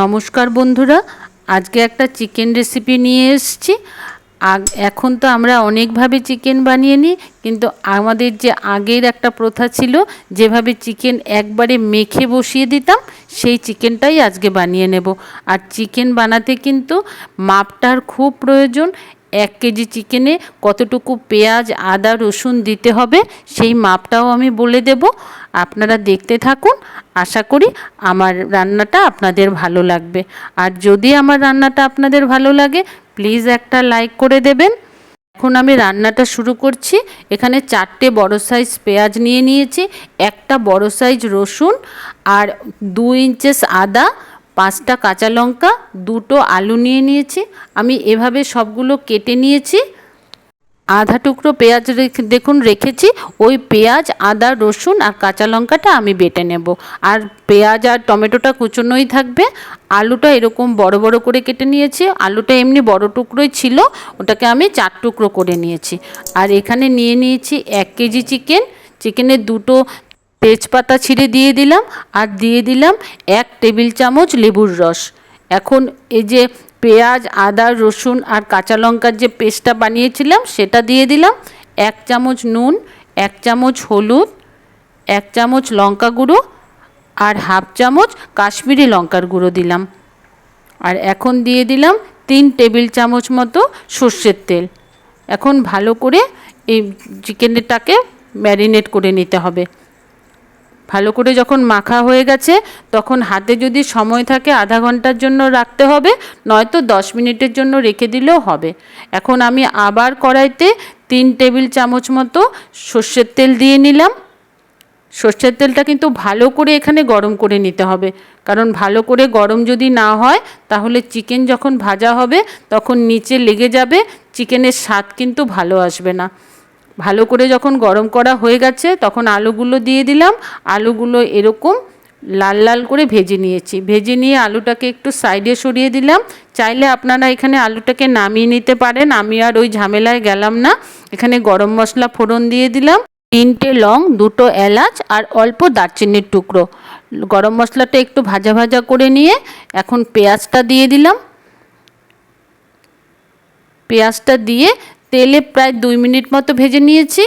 নমস্কার বন্ধুরা, আজকে একটা চিকেন রেসিপি নিয়ে এসছি। এখন তো আমরা অনেকভাবে চিকেন বানিয়ে নিই, কিন্তু আমাদের যে আগের একটা প্রথা ছিল, যেভাবে চিকেন একবারে মেখে বসিয়ে দিতাম, সেই চিকেনটাই আজকে বানিয়ে নেব। আর চিকেন বানাতে কিন্তু মাপটার খুব প্রয়োজন এক কেজি চিকেনে কতটুকু পেঁয়াজ, আদা, রসুন দিতে হবে সেই মাপটাও আমি বলে দেব। আপনারা দেখতে থাকুন, আশা করি আমার রান্নাটা আপনাদের ভালো লাগবে। আর যদি আমার রান্নাটা আপনাদের ভালো লাগে প্লিজ একটা লাইক করে দেবেন। এখন আমি রান্নাটা শুরু করছি। এখানে চারটে বড় সাইজ পেঁয়াজ নিয়ে নিয়েছি, একটা বড় সাইজ রসুন আর দু ইঞ্চেস আদা পাঁচটা কাঁচা লঙ্কা, দুটো আলু নিয়ে নিয়েছি। আমি এভাবে সবগুলো কেটে নিয়েছি। আধা টুকরো পেঁয়াজ দেখুন, রেখেছি। ওই পেঁয়াজ, আদা, রসুন আর কাঁচা লঙ্কাটা আমি বেটে নেব। আর পেঁয়াজ আর টমেটোটা কুচোনোই থাকবে। আলুটা এরকম বড় বড় করে কেটে নিয়েছি। আলুটা এমনি বড় টুকরোই ছিল। ওটাকে আমি চার টুকরো করে নিয়েছি। আর এখানে নিয়ে নিয়েছি এক কেজি চিকেন। চিকেনের দুটো তেজপাতা ছিঁড়ে দিয়ে দিলাম আর দিয়ে দিলাম এক টেবিল চামচ লেবুর রস। এখন এই যে পেঁয়াজ, আদা, রসুন আর কাঁচা লঙ্কার যে পেস্টটা বানিয়েছিলাম সেটা দিয়ে দিলাম। এক চামচ নুন, এক চামচ হলুদ, এক চামচ লঙ্কা গুঁড়ো আর হাফ চামচ কাশ্মীরি লঙ্কার গুঁড়ো দিলাম। আর এখন দিয়ে দিলাম তিন টেবিল চামচ মতো সর্ষের তেল। এখন ভালো করে এই চিকেনটাকে ম্যারিনেট করে নিতে হবে। ভালো করে যখন মাখা হয়ে গেছে, তখন হাতে যদি সময় থাকে আধা ঘণ্টার জন্য রাখতে হবে, নয়তো দশ মিনিটের জন্য রেখে দিলেও হবে। এখন আমি আবার কড়াইতে তিন টেবিল চামচ মতো সর্ষের তেল দিয়ে নিলাম। সর্ষের তেলটা কিন্তু ভালো করে এখানে গরম করে নিতে হবে। কারণ ভালো করে গরম যদি না হয়, তাহলে চিকেন যখন ভাজা হবে, তখন নিচে লেগে যাবে, চিকেনের স্বাদ কিন্তু ভালো আসবে না। ভালো করে যখন গরম করা হয়ে গেছে, তখন আলুগুলো দিয়ে দিলাম। আলুগুলো এরকম লাল লাল করে ভেজে নিয়েছি। ভেজে নিয়ে আলুটাকে একটু সাইডে সরিয়ে দিলাম। চাইলে আপনারা এখানে আলুটাকে নামিয়ে নিতে পারেন। আমি আর ওই ঝামেলায় গেলাম না। এখানে গরম মশলা ফোড়ন দিয়ে দিলাম। তিনটে লং, দুটো এলাচ আর অল্প দারচিনির টুকরো। গরম মশলাটা একটু ভাজা ভাজা করে নিয়ে এখন পেঁয়াজটা দিয়ে দিলাম। পেঁয়াজটা দিয়ে তেলে প্রায় দুই মিনিট মতো ভেজে নিয়েছি।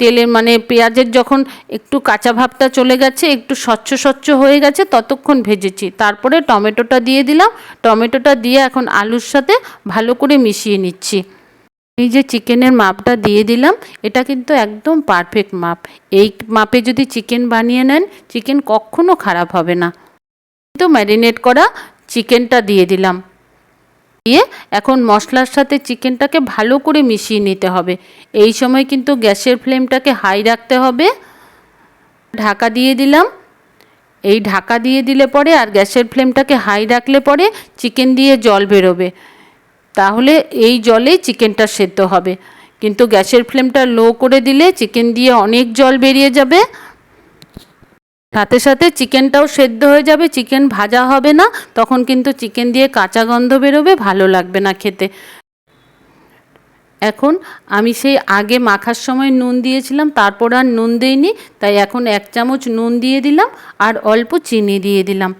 তেলের মানে পেঁয়াজের যখন একটু কাঁচা ভাবটা চলে গেছে, একটু স্বচ্ছ স্বচ্ছ হয়ে গেছে, ততক্ষণ ভেজেছি। তারপরে টমেটোটা দিয়ে দিলাম। টমেটোটা দিয়ে এখন আলুর সাথে ভালো করে মিশিয়ে নিচ্ছি। এই যে চিকেনের মাপটা দিয়ে দিলাম, এটা কিন্তু একদম পারফেক্ট মাপ। এই মাপে যদি চিকেন বানিয়ে নেন, চিকেন কখনো খারাপ হবে না। তো ম্যারিনেট করা চিকেনটা দিয়ে দিলাম। দিয়ে এখন মশলার সাথে চিকেনটাকে ভালো করে মিশিয়ে নিতে হবে। এই সময় কিন্তু গ্যাসের ফ্লেমটাকে হাই রাখতে হবে। ঢাকা দিয়ে দিলাম। এই ঢাকা দিয়ে দিলে পরে আর গ্যাসের ফ্লেমটাকে হাই রাখলে পরে চিকেন দিয়ে জল বেরোবে। তাহলে এই জলেই চিকেনটা সেদ্ধ হবে। কিন্তু গ্যাসের ফ্লেমটা লো করে দিলে চিকেন দিয়ে অনেক জল বেরিয়ে যাবে। সাথে সাথে চিকেনটাও সেদ্ধ হয়ে যাবে, চিকেন ভাজা হবে না, তখন কিন্তু চিকেন দিয়ে কাঁচা গন্ধ বেরোবে, ভালো লাগবে না খেতে। এখন আমি সেই আগে মাখার সময় নুন দিয়েছিলাম, তারপর আর নুন দিইনি, তাই এখন এক চামচ নুন দিয়ে দিলাম আর অল্প চিনি দিয়ে দিলাম।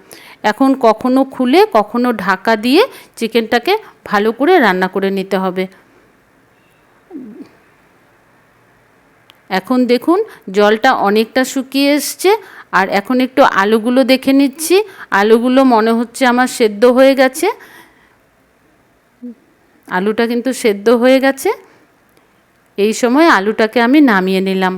এখন কখনো খুলে, কখনো ঢাকা দিয়ে চিকেনটাকে ভালো করে রান্না করে নিতে হবে। এখন দেখুন, জলটা অনেকটা শুকিয়ে এসছে, আর এখন একটু আলুগুলো দেখে নিচ্ছি। আলুগুলো মনে হচ্ছে আমার সেদ্ধ হয়ে গেছে। আলুটা কিন্তু সেদ্ধ হয়ে গেছে। এই সময় আলুটাকে আমি নামিয়ে নিলাম।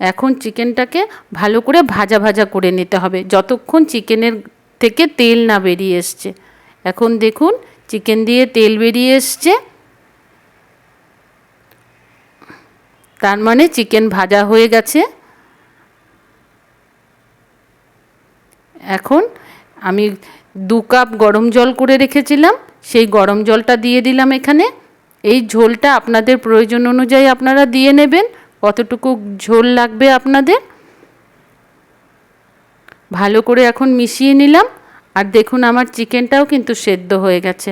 এখন চিকেনটাকে ভালো করে ভাজা ভাজা করে নিতে হবে। যতক্ষণ চিকেনের থেকে তেল না বেরিয়ে এসছে। এখন দেখুন চিকেন দিয়ে তেল বেরিয়ে এসছে। তার মানে চিকেন ভাজা হয়ে গেছে। এখন আমি দু কাপ গরম জল করে রেখেছিলাম, সেই গরম জলটা দিয়ে দিলাম এখানে। এই ঝোলটা আপনাদের প্রয়োজন অনুযায়ী আপনারা দিয়ে নেবেন। কতটুকু ঝোল লাগবে আপনাদের? ভালো করে এখন মিশিয়ে নিলাম। আর দেখুন আমার চিকেনটাও কিন্তু সেদ্ধ হয়ে গেছে।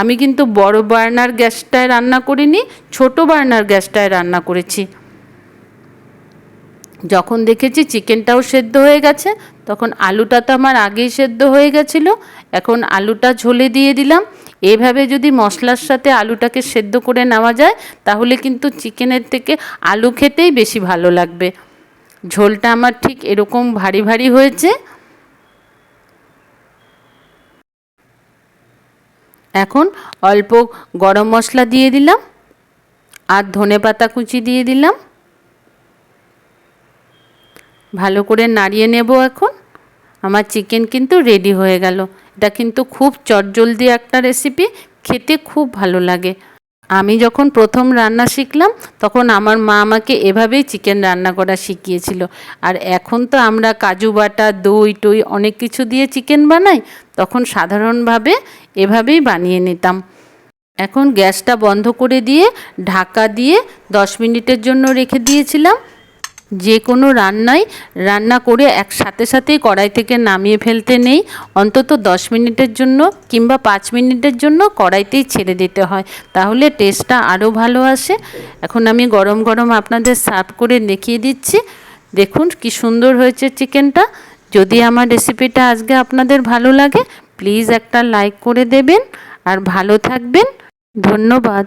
আমি কিন্তু বড় বার্নার গ্যাসটায় রান্না করিনি, ছোট বার্নার গ্যাসটায় রান্না করেছি। যখন দেখেছি চিকেনটাও সেদ্ধ হয়ে গেছে, তখন আলুটা তো আমার আগেই সেদ্ধ হয়ে গেছিল, এখন আলুটা ঝোলে দিয়ে দিলাম। এভাবে যদি মশলার সাথে আলুটাকে সেদ্ধ করে নেওয়া যায়, তাহলে কিন্তু চিকেনের থেকে আলু খেতেই বেশি ভালো লাগবে। ঝোলটা আমার ঠিক এরকম ভারী ভারী হয়েছে। এখন অল্প গরম মশলা দিয়ে দিলাম আর ধনে পাতা কুচি দিয়ে দিলাম। ভালো করে নাড়িয়ে নেব এখন। আমার চিকেন কিন্তু রেডি হয়ে গেল। এটা কিন্তু খুব চটজলদি একটা রেসিপি খেতে খুব ভালো লাগে। আমি যখন প্রথম রান্না শিখলাম, তখন আমার মা আমাকে এভাবেই চিকেন রান্না করা শিখিয়েছিল। আর এখন তো আমরা কাজু বাটা, দই, টই অনেক কিছু দিয়ে চিকেন বানাই, তখন সাধারণভাবে এভাবেই বানিয়ে নিতাম। এখন গ্যাসটা বন্ধ করে দিয়ে ঢাকা দিয়ে দশ মিনিটের জন্য রেখে দিয়েছিলাম। যে কোনো রান্নাই রান্না করে এক সাথে সাথেই কড়াই থেকে নামিয়ে ফেলতে নেই। অন্তত দশ মিনিটের জন্য কিংবা পাঁচ মিনিটের জন্য কড়াইতেই ছেড়ে দিতে হয়। তাহলে টেস্টটা আরও ভালো আসে। এখন আমি গরম গরম আপনাদের সার্ভ করে দেখিয়ে দিচ্ছি। দেখুন কি সুন্দর হয়েছে চিকেনটা। যদি আমার রেসিপিটা আজকে আপনাদের ভালো লাগে প্লিজ একটা লাইক করে দেবেন। আর ভালো থাকবেন। ধন্যবাদ।